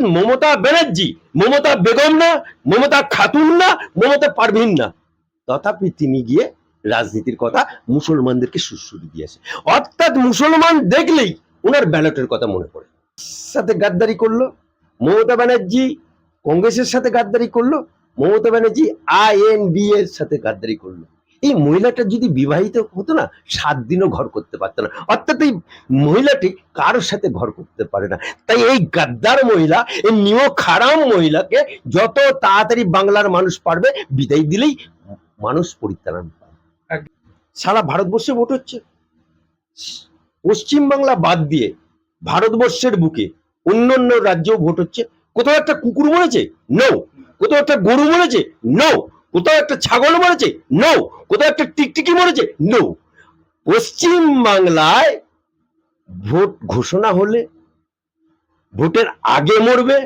মমতা ব্যানার্জি, মমতা বেগম না, মমতা খাতুন না, মমতা পারভিন না। তথাপি তিনি গিয়ে রাজনীতির কথা মুসলমানদেরকে সুশ্রুতি দিয়েছে। অর্থাৎ মুসলমান দেখলেই ওনার ব্যালটের কথা মনে পড়ে। সাথে গাদ্দারি করল, মমতা ব্যানার্জি কংগ্রেসের সাথে গাদ্দারি করল, মমতা ব্যানার্জি আইএনবি এর সাথে গাদ্দারি করল। এই মহিলাটা যদি বিবাহিত হতো না সাত দিনও ঘর করতে পারতো না। অর্থাৎ এই মহিলাটি কারোর সাথে ঘর করতে পারে না। তাই এই গাদ্দার মহিলা এই নিয় খারাম মহিলাকে যত তাড়াতাড়ি বাংলার মানুষ পারবে বিদায় দিলেই মানুষ পরিত্রাণ পাবে সারা ভারতবর্ষে ভোট হচ্ছে। পশ্চিম বাংলা বাদ দিয়ে ভারতবর্ষের বুকে অন্য অন্য রাজ্যেও ভোট হচ্ছে। কোথাও একটা কুকুর মরেছে? নো কোথাও একটা গরু মরেছে? নো কোথাও একটা ছাগল মরেছে? নো কোথাও একটা টিকটিকি মরেছে? নো পশ্চিম বাংলায় ভোট ঘোষণা হলে ভোটের আগে মরবে,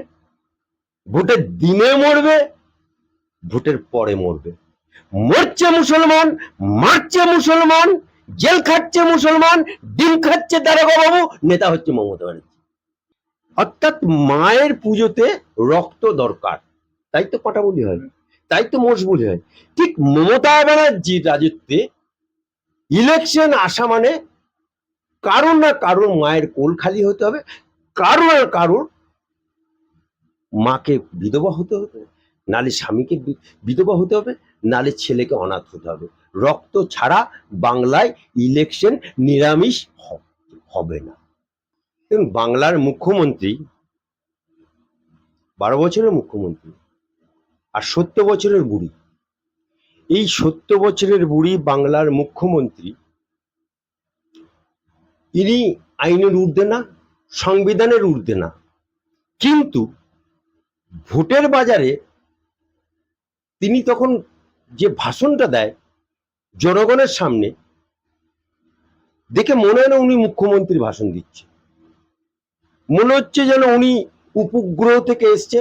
ভোটের দিনে মরবে, ভোটের পরে মরবে। মরছে মুসলমান, মারছে মুসলমান, জেল খাচ্ছে মুসলমান, ডিম খাচ্ছে দারোগা বাবু নেতা হচ্ছে মমতা ব্যানার্জি। অর্থাৎ মায়ের পুজোতে রক্ত দরকার। তাই তো পাটা বলি হয়? তাই তো মোষ বলি হয়। ঠিক মমতা ব্যানার্জির রাজত্বে ইলেকশন আসা মানে কারোর না কারোর মায়ের কোল খালি হতে হবে কারও না কারোর মাকে বিধবা হতে হবে নালে স্বামীকে বিধবা হতে হবে নালে ছেলেকে অনাথ হতে হবে। রক্ত ছাড়া বাংলায় ইলেকশন নিরামিষ হবে না। বাংলার মুখ্যমন্ত্রী, বারো বছরের মুখ্যমন্ত্রী আর সত্তর বছরের বুড়ি। এই সত্তর বছরের বুড়ি বাংলার মুখ্যমন্ত্রী ইনি আইনের ঊর্ধ্বে না, সংবিধানের ঊর্ধ্বে না। কিন্তু ভোটের বাজারে তিনি তখন যে ভাষণটা দেয় জনগণের সামনে, দেখে মনে হয় না উনি মুখ্যমন্ত্রী ভাষণ দিচ্ছে। মনে হচ্ছে যেন উনি উপগ্রহ থেকে এসছে।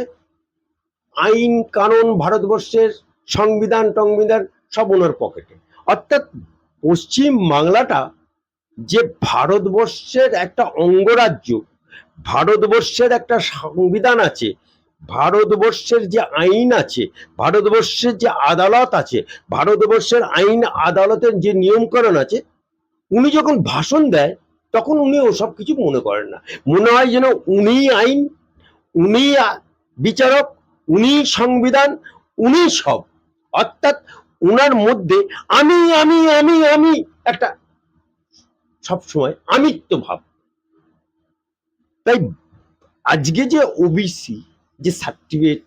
আইন কানুন ভারতবর্ষের সংবিধান টংবিধান সব ওনার পকেটে। অর্থাৎ পশ্চিম বাংলাটা যে ভারতবর্ষের একটা অঙ্গরাজ্য, ভারতবর্ষের একটা সংবিধান আছে, ভারতবর্ষের যে আইন আছে, ভারতবর্ষের যে আদালত আছে, ভারতবর্ষের আইন আদালতের যে নিয়মকরণ আছে, উনি যখন ভাষণ দেয়, তখন উনি ওসব কিছু মনে করেন না। মনে হয় যেন উনি আইন উনি বিচারক উনি সংবিধান, উনি সব। অর্থাৎ উনার মধ্যে আমি আমি আমি আমি একটা সবসময় আমিত্ব ভাব। তাই আজকে যে ওবিসি যে সার্টিফিকেট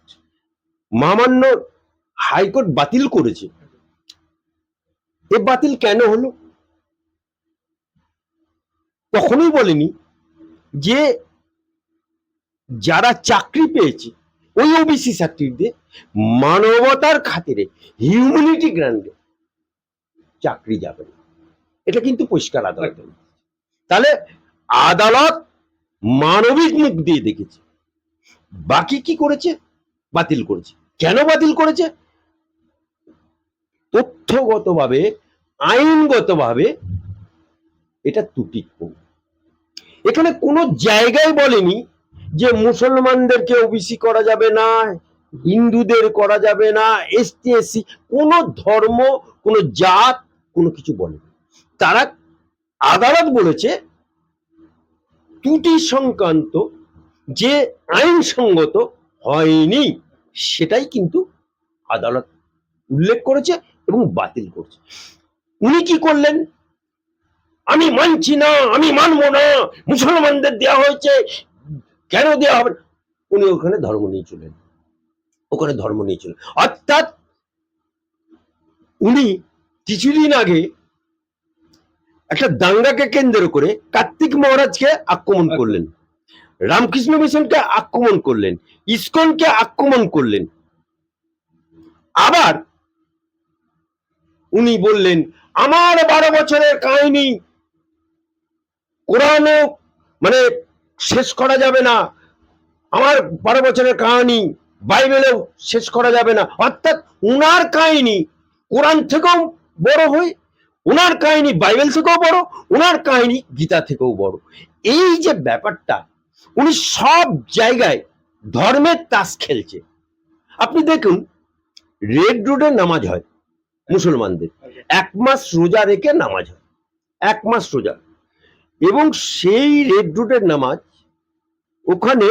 মামান্য হাইকোর্ট বাতিল করেছে, এ বাতিল কেন হলো? কখনোই বলেনি যে যারা চাকরি পেয়েছে ওই ওবিসি সার্টিফিকেট মানবতার খাতিরে হিউম্যানিটি গ্রান্ডে চাকরি যাবে না। এটা কিন্তু পরিষ্কার আদালত। তাহলে আদালত মানবিক মুখ দিয়ে দেখেছে। বাকি কি করেছে? বাতিল করেছে। কেন বাতিল করেছে? তথ্যগতভাবে আইনগতভাবে এটা ত্রুটিপূর্ণ এখানে কোনো জায়গায় বলেনি যে মুসলমানদেরকে ওবিসি করা যাবে না, হিন্দুদের করা যাবে না এসটি এসসি, কোনো ধর্ম, কোনো জাত, কোনো কিছু বলেনি তারা আদালত বলেছে ত্রুটি সংক্রান্ত যে আইনসঙ্গত হয়নি, সেটাই কিন্তু আদালত উল্লেখ করেছে এবং বাতিল করছে। উনি কি করলেন? আমি মানছি না, আমি মানবো না, মুসলমানদের দেওয়া হয়েছে কেন দেওয়া হবে? উনি ওখানে ধর্ম নিয়ে চলেন। ওখানে ধর্ম নিয়ে চলেন। অর্থাৎ উনি কিছুদিন আগে একটা দাঙ্গাকে কেন্দ্র করে কার্তিক মহারাজকে আক্রমণ করলেন। রামকৃষ্ণ মিশনকে আক্রমণ করলেন। ইসকনকে আক্রমণ করলেন। আবার উনি বললেন, আমার বারো বছরের কাহিনী কোরআনও মানে শেষ করা যাবে না। আমার বারো বছরের কাহিনী বাইবেলেও শেষ করা যাবে না। অর্থাৎ উনার কাহিনী কোরআন থেকেও বড় হয় উনার কাহিনী বাইবেল থেকেও বড়, উনার কাহিনী গীতা থেকেও বড়। এই যে ব্যাপারটা, উনি সব জায়গায় ধর্মের তাস খেলছে। আপনি দেখুন, রেড রোডে নামাজ হয় মুসলমানদের। এক মাস রোজা রেখে নামাজ হয়। এক মাস রোজা। এবং সেই রেড রুটের নামাজ ওখানে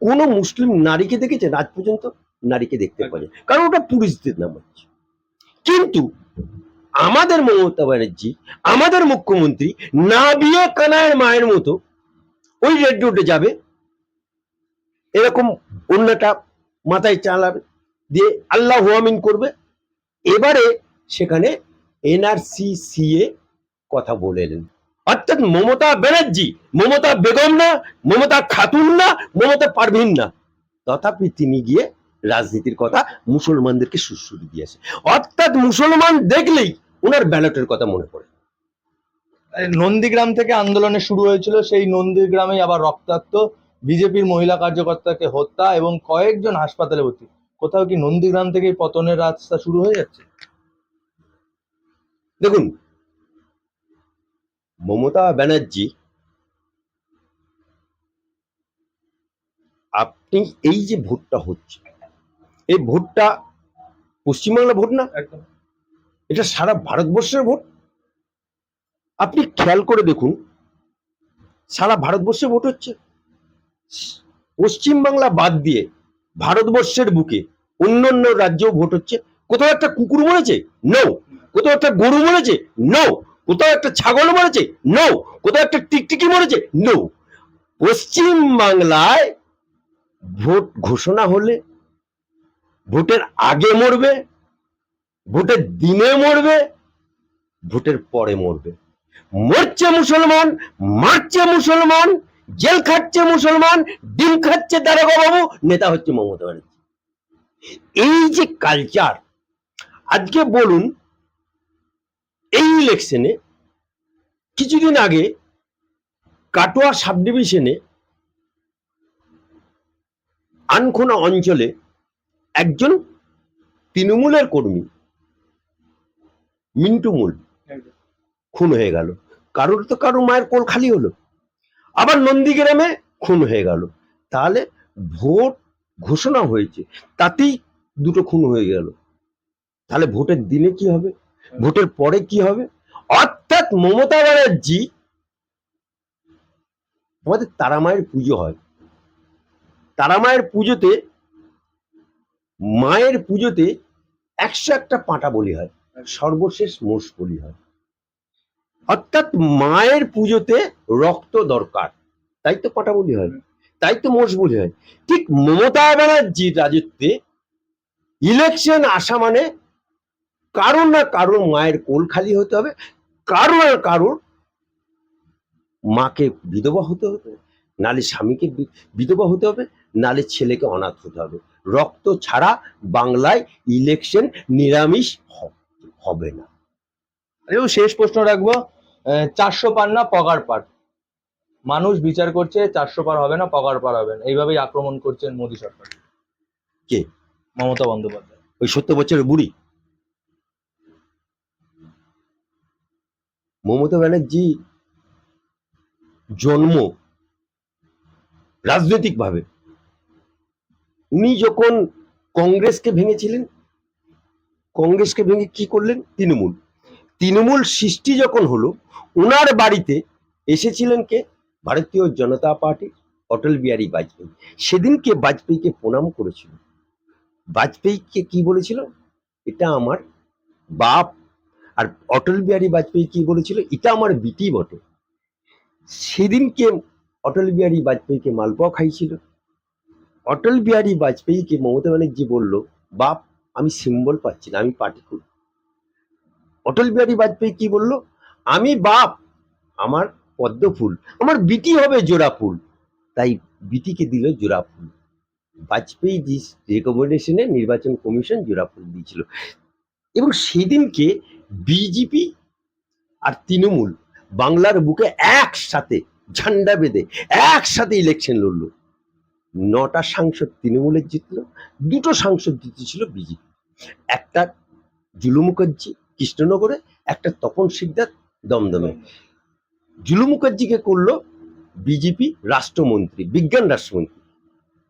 কোনো মুসলিম নারীকে দেখেছেন আজ পর্যন্ত নারীকে দেখতে যায়। কারণ ওটা পুরুষদের নামাজ। কিন্তু আমাদের মমতা ব্যানার্জি, আমাদের মুখ্যমন্ত্রী না বিয়ে কানায়ের মায়ের মতো ওই রেড রোডে যাবে। এরকম অন্যটা মাথায় চালাবে দিয়ে আল্লাহ আমিন করবে। এবারে সেখানে এনআরসি সিএ কথা বলেলেন অর্থাৎ মমতা ব্যানার্জি মমতা বেগম না মমতা খাতুন না মমতা পারভিন না। তথাপি তিনি গিয়ে রাজনীতির কথা মুসলমানদেরকে সুশ্রুতি দিয়েছে অর্থাৎ মুসলমান দেখলেই ওনার ব্যালটের কথা মনে পড়ে। নন্দীগ্রাম থেকে আন্দোলনে শুরু হয়েছিল সেই নন্দীগ্রামে আবার রক্তাক্ত বিজেপির মহিলা কার্যকর্তাকে হত্যা এবং কয়েকজন হাসপাতালে ভর্তি। কোথাও কি নন্দীগ্রাম থেকেই পতনের রাস্তা শুরু হয়ে যাচ্ছে? দেখুন মমতা ব্যানার্জি আপনি এই যে ভোটটা হচ্ছে এই ভোটটা পশ্চিমবাংলা ভোট না? এটা সারা ভারতবর্ষের ভোট? আপনি খেয়াল করে দেখুন সারা ভারতবর্ষে ভোট হচ্ছে। পশ্চিমবাংলা বাদ দিয়ে ভারতবর্ষের বুকে অন্য অন্য রাজ্যেও ভোট হচ্ছে। কোথাও একটা কুকুর মরেছে? নো কোথাও একটা গরু মরেছে? নো কোথাও একটা ছাগল মরেছে? নো কোথাও একটা টিকটিকি মরেছে? নো পশ্চিম বাংলায় ভোট ঘোষণা হলে ভোটের আগে মরবে, ভোটের দিনে মরবে, ভোটের পরে মরবে। মরছে মুসলমান, মারছে মুসলমান, জেল খাচ্ছে মুসলমান, ডিম খাচ্ছে দারোগা বাবু, নেতা হচ্ছে মমতা ব্যানার্জি। এই যে কালচার আজকে বলুন এই ইলেকশনে কিছুদিন আগে কাটোয়া সাব ডিভিশনে আনখোনা অঞ্চলে একজন তৃণমূলের কর্মী, মিন্টু মূল, খুন হয়ে গেল। কারোর তো কারোর মায়ের কোল খালি হলো। আবার নন্দীগ্রামে খুন হয়ে গেল। তাহলে ভোট ঘোষণা হয়েছে, তাতেই দুটো খুন হয়ে গেল। তাহলে ভোটের দিনে কি হবে? ভোটের পরে কি হবে? অর্থাৎ মমতা ব্যানার্জি আমাদের তারা মায়ের পুজো হয়। তারা মায়ের পুজোতে মায়ের পুজোতে একশো একটা পাঁটা বলি হয় সর্বশেষ মোষ বলি হয়। অর্থাৎ মায়ের পুজোতে রক্ত দরকার, তাই তো পাঁটা বলি হয়, তাই তো মোষ বলি হয়। ঠিক মমতা ব্যানার্জির রাজত্বে ইলেকশন আসা মানে কারোর না কারোর মায়ের কোল খালি হতে হবে কারও না কারোর মাকে বিধবা হতে হবে নালে স্বামীকে বিধবা হতে হবে নালে ছেলেকে অনাথ হতে হবে। রক্ত ছাড়া বাংলায় ইলেকশন নিরামিষ হবে না। শেষ প্রশ্ন রাখব আহ, চারশো পার না পগার পার? মানুষ বিচার করছে চারশো পার হবে না পগার পার হবে না। এইভাবেই আক্রমণ করছেন মোদী সরকার। কে? মমতা বন্দ্যোপাধ্যায়। ওই সত্তর বছরের বুড়ি? মমতা ব্যানার্জি জন্ম রাজনৈতিকভাবে। উনি যখন কংগ্রেসকে ভেঙেছিলেন, কংগ্রেসকে ভেঙে কি করলেন? তৃণমূল। তৃণমূল সৃষ্টি যখন হলো ওনার বাড়িতে এসেছিলেন কে? ভারতীয় জনতা পার্টি, অটল বিহারী বাজপেয়ী। সেদিনকে বাজপেয়ীকে প্রণাম করেছিল। বাজপেয়ীকে কি বলেছিল? এটা আমার বাপ আর অটল বিহারী বাজপেয়ী কি বলেছিল? এটা আমার বিটি বটে। সেদিনকে অটল বিহারী বাজপেয়ীকে মালপোয়া খাইছিল অটল বিহারী বাজপেয়ীকে মমতা ব্যানার্জি বলল, বাপ, আমি সিম্বল পাচ্ছি না, আমি পার্টি করব। অটল বিহারী বাজপেয়ী কি বলল, আমি বাপ, আমার পদ্ম ফুল, আমার বিটি হবে জোড়া ফুল। তাই বিটিকে দিল জোড়া ফুল। বাজপেয়ী রেকমেন্ডেশনে নির্বাচন কমিশন জোড়া ফুল দিয়েছিল। এবং সেদিনকে বিজেপি আর তৃণমূল বাংলার বুকে একসাথে ঝান্ডা বেঁধে একসাথে ইলেকশন লড়লো। নটা সাংসদ তৃণমূলের জিতলো, দুটো সাংসদ জিতেছিল বিজেপি একটা জুলু মুখার্জি কৃষ্ণনগরে, একটা তপন সিকদার দমদমে। জুলু মুখার্জিকে করল বিজেপি রাষ্ট্রমন্ত্রী, বিজ্ঞান রাষ্ট্রমন্ত্রী।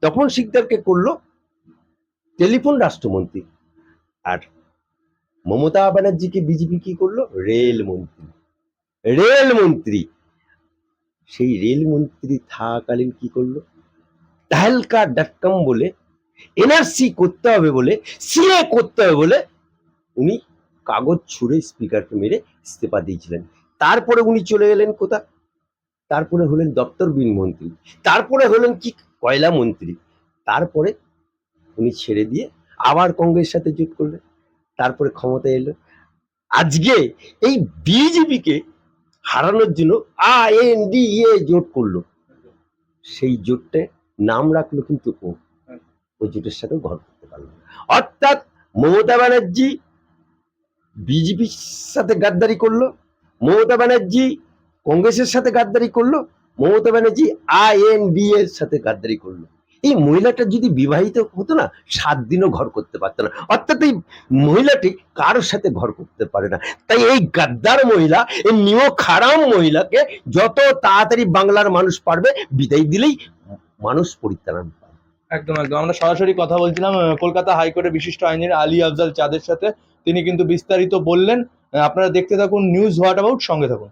তখন শিকদারকে করল টেলিফোন রাষ্ট্রমন্ত্রী। আর মমতা ব্যানার্জিকে বিজেপি কি করল? রেল মন্ত্রী। রেল মন্ত্রী। সেই রেল মন্ত্রী থাকাকালীন কি করল? তাহেলকা ডট বলে এনআরসি করতে হবে বলে, সিএ করতে হবে বলে উনি কাগজ ছুঁড়ে স্পিকারকে মেরে ইস্তফা দিয়েছিলেন। তারপরে উনি চলে গেলেন কোথা তারপরে হলেন দপ্তরবিন মন্ত্রী। তারপরে হলেন কি? কয়লা মন্ত্রী। তারপরে উনি ছেড়ে দিয়ে আবার কংগ্রেসের সাথে জোট করলেন। তারপরে ক্ষমতায় এলো। আজকে এই বিজেপিকে হারানোর জন্য আ এন ডি এ জোট করল। সেই জোটটা নাম রাখল কিন্তু ও। ওই জোটের সাথে ঘর করতে পারল। অর্থাৎ মমতা ব্যানার্জি বিজেপির সাথে গাদ্দারি করল, মমতা ব্যানার্জি কংগ্রেসের সাথে গাদ্দারি করল, মমতা ব্যানার্জি আইএনডি এর সাথে গাদ্দারি করল। এই মহিলাটা যদি বিবাহিত হতো না, সাত দিনও ঘর করতে পারতো না। অর্থাৎ এই মহিলাটি কারোর সাথে ঘর করতে পারে না। তাই এই গাদ্দার মহিলা, এই নিয় খারাম মহিলাকে যত তাড়াতাড়ি বাংলার মানুষ পারবে, বিদায় দিলেই মানুষ পরিত্রাণ একদম একদম। আমরা সরাসরি কথা বলছিলাম কলকাতা হাইকোর্টের বিশিষ্ট আইনজীবী আলী আফজাল চাঁদের সাথে। তিনি কিন্তু বিস্তারিত বললেন। আপনারা দেখতে থাকুন নিউজ হোয়াট অ্যাবাউট সঙ্গে থাকুন।